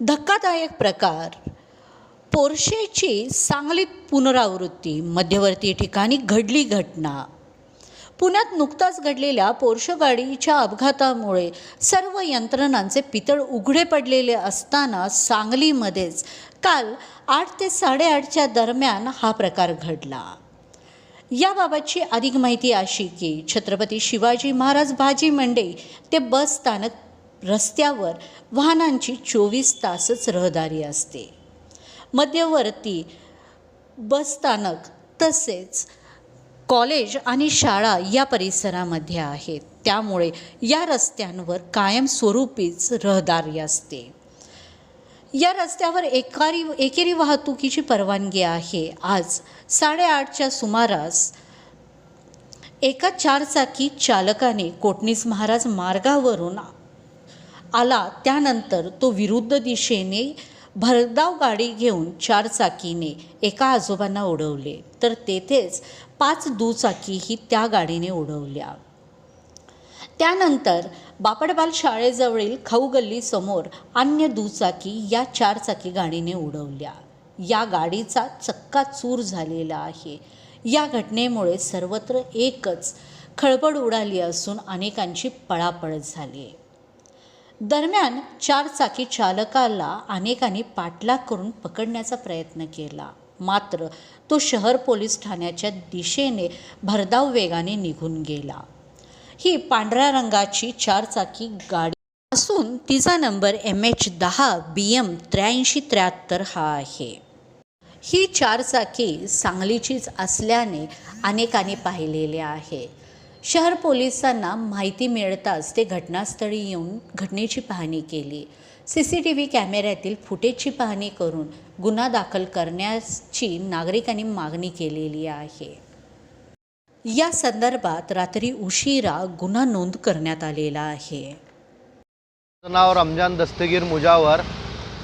धक्कादायक प्रकार. पोर्शेची सांगलीत पुनरावृत्ती. मध्यवर्ती ठिकाणी घडली घटना. पुण्यात नुकताच घडलेल्या पोर्श गाडीच्या अपघातामुळे सर्व यंत्रणांचे पितळ उघडे पडलेले असताना सांगलीमध्येच काल आठ ते साडेआठच्या दरम्यान हा प्रकार घडला. याबाबतची अधिक माहिती अशी की छत्रपती शिवाजी महाराज भाजी मंडई ते बस स्थानक रस्त्यावर वाहनांची चोवीस तासच रहदारी असते. मध्यवर्ती बसस्थानक तसेच कॉलेज आणि शाळा या परिसरामध्ये आहेत. त्यामुळे या रस्त्यांवर कायमस्वरूपीच रहदारी असते. या रस्त्यावर एकारी एकेरी वाहतुकीची परवानगी आहे. आज साडेआठच्या सुमारास एका चारचाकी चालकाने कोटणीस महाराज मार्गावरून आला त्यानंतर तो विरुद्ध दिशेने भरधाव गाडी घेऊन चारचाकीने एका आजोबांना उडवले तर तेथेच पाच दुचाकीही त्या गाडीने उडवल्या त्यानंतर बापडबाल शाळेजवळील खाऊ गल्लीसमोर अन्य दुचाकी या चारचाकी गाडीने उडवल्या या गाडीचा चक्का चूर झालेला आहे. या घटनेमुळे सर्वत्र एकच खळबळ उडाली असून अनेकांची पळापळ झाली. आहे दरम्यान चारचाकी चालकाला अनेकांनी पाठलाग करून पकडण्याचा प्रयत्न केला. मात्र तो शहर पोलीस ठाण्याच्या दिशेने भरधाव वेगाने निघून गेला. ही पांढऱ्या रंगाची चारचाकी गाडी असून तिचा नंबर एम एच दहा बी एम त्र्याऐंशी त्र्याहत्तर हा आहे. ही चारचाकी सांगलीचीच असल्याने अनेकांनी पाहिलेले आहे. शहर पोलिसांना माहिती मिळताच ते घटनास्थळी येऊन घटनेची पाहणी केली. सी सी टी व्ही कॅमेऱ्यातील फुटेजची पाहणी करून गुन्हा दाखल करण्याची नागरिकांनी मागणी केलेली आहे. या संदर्भात रात्री उशिरा गुन्हा नोंद करण्यात आलेला आहे. नाव रमजान दस्तगीर मुजावर.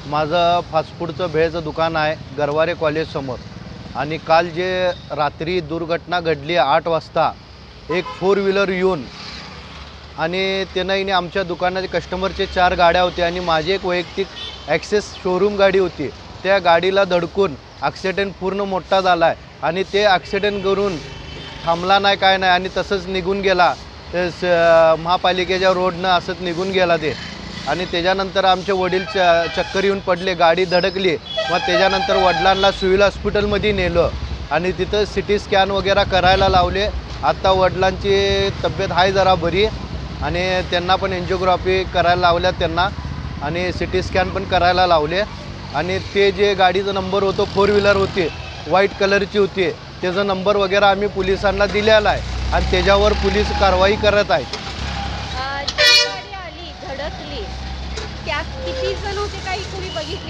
माझं फास्टफूडचं भेळचं दुकान आहे गरवारे कॉलेजसमोर आणि काल जे रात्री दुर्घटना घडली आठ वाजता एक फोर व्हीलर येऊन आणि त्यांनाही आमच्या दुकानात कस्टमरचे चार गाड्या होत्या आणि माझी एक वैयक्तिक ॲक्सेस शोरूम गाडी होती. त्या गाडीला धडकून ॲक्सिडेंट पूर्ण मोठा झाला आहे आणि ते ॲक्सिडेंट करून थांबला नाही काय नाही आणि तसंच निघून गेला. स- महापालिकेच्या रोडनं असंच निघून गेला ते. आणि त्याच्यानंतर आमचे वडील च चक्कर येऊन पडले गाडी धडकली. मग त्याच्यानंतर वडिलांना सिव्हिल हॉस्पिटलमध्ये नेलं. आणि तिथं सी टी स्कॅन वगैरे करायला लावले. आत्ता वडिलांची तब्येत आहे जरा बरी आणि त्यांना पण एन्जिओग्राफी करायला लावल्या त्यांना आणि सी टी स्कॅन पण करायला लावले. आणि ते जे गाडीचा नंबर होतो फोर व्हीलर होती व्हाईट कलरची होती त्याचा नंबर वगैरे आम्ही पोलिसांना दिलेला आहे आणि त्याच्यावर पोलीस कारवाई करत आहेत.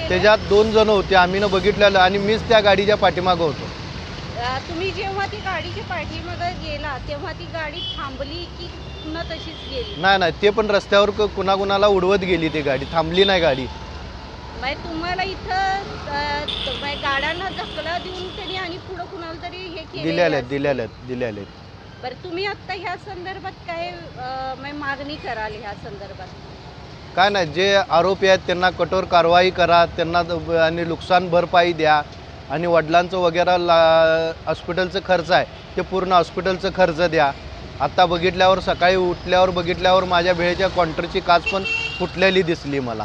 त्याच्यात दोन जण होते आम्ही न बघितलेलं आणि मीच त्या गाडीच्या पाठीमागं होतो. तुम्ही जेव्हा ती गाडीच्या पाठीमागे गेला तेव्हा ती गाडी थांबली की पुन्हा तशीच गेली? नाही नाही ते पण रस्त्यावर क- कुणाकुणाला उडवत गेली ती गाडी. थांबली नाही गाडी. म्हणजे तुम्हाला इथं अ, त- म्हणजे गाड्यांना धक्का देऊन त्यांनी आणि पुढं कुणाला तरी हे केलेलं दिलेल्या आहेत दिलेल्या आहेत बरं तुम्ही आता ह्या संदर्भात काय अ, म्हणजे मागणी कराल ह्या संदर्भात? काय नाही जे आरोपी आहेत त्यांना कठोर कारवाई करा त्यांना द- आणि नुकसान भरपाई द्या. आणि वडिलांचं वगैरे ला हॉस्पिटलचं खर्च आहे ते पूर्ण हॉस्पिटलचं खर्च द्या. आत्ता बघितल्यावर सकाळी उठल्यावर बघितल्यावर माझ्या भेळेच्या काउंटरची काच पण फुटलेली दिसली मला.